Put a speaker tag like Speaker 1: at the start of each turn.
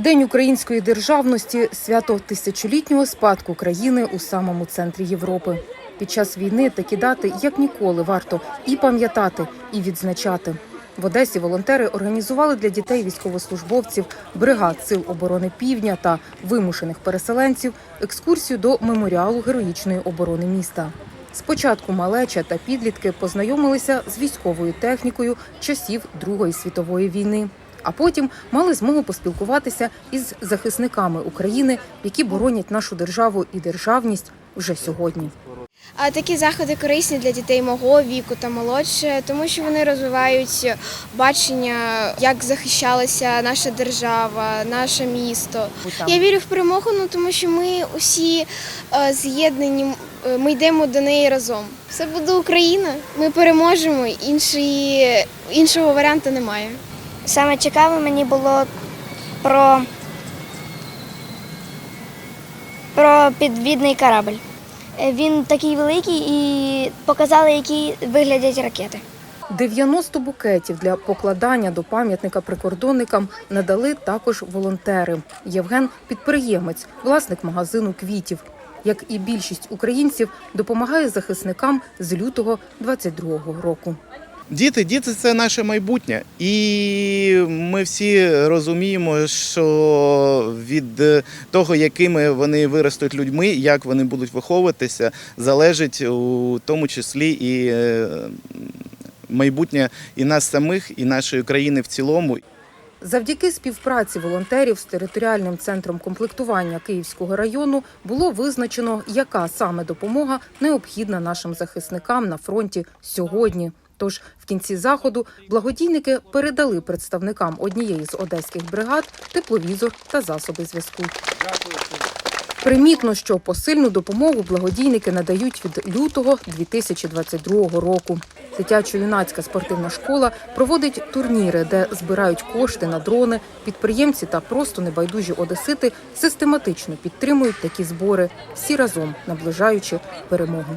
Speaker 1: День української державності свято тисячолітнього спадку країни у самому центрі Європи. Під час війни такі дати як ніколи варто і пам'ятати, і відзначати. В Одесі волонтери організували для дітей військовослужбовців, бригад сил оборони Півдня та вимушених переселенців екскурсію до меморіалу героїчної оборони міста. Спочатку малеча та підлітки познайомилися з військовою технікою часів Другої світової війни, а потім мали змогу поспілкуватися із захисниками України, які боронять нашу державу і державність вже сьогодні.
Speaker 2: А такі заходи корисні для дітей мого віку та молодше, тому що вони розвивають бачення, як захищалася наша держава, наше місто. Я вірю в перемогу, ну тому що ми усі е, з'єднані, ми йдемо до неї разом. Все буде Україна. Ми переможемо. Іншої, іншого варіанту немає.
Speaker 3: Саме цікаве мені було про, про підвідний корабль. Е, Він такий великий і показали, які виглядять ракети.
Speaker 1: 90 букетів для покладання до пам'ятника прикордонникам надали також волонтери. Євген підприємець, власник магазину квітів. Як і більшість українців, допомагає захисникам з лютого 22-го року.
Speaker 4: Діти, діти це наше майбутнє, і ми всі розуміємо, що від того, якими вони виростуть людьми, як вони будуть виховуватися, залежить у тому числі і е, майбутнє і нас самих, і нашої країни в цілому.
Speaker 1: Завдяки співпраці волонтерів з територіальним центром комплектування Київського району було визначено, яка саме допомога необхідна нашим захисникам на фронті сьогодні. Тож в кінці заходу благодійники передали представникам однієї з одеських бригад тепловізор та засоби зв'язку. Примітно, що посильну допомогу благодійники надають від лютого 2022 року. Дитячо-юнацька спортивна школа проводить турніри, де збирають кошти на дрони. Підприємці та просто небайдужі одесити систематично підтримують такі збори, всі разом наближаючи перемогу.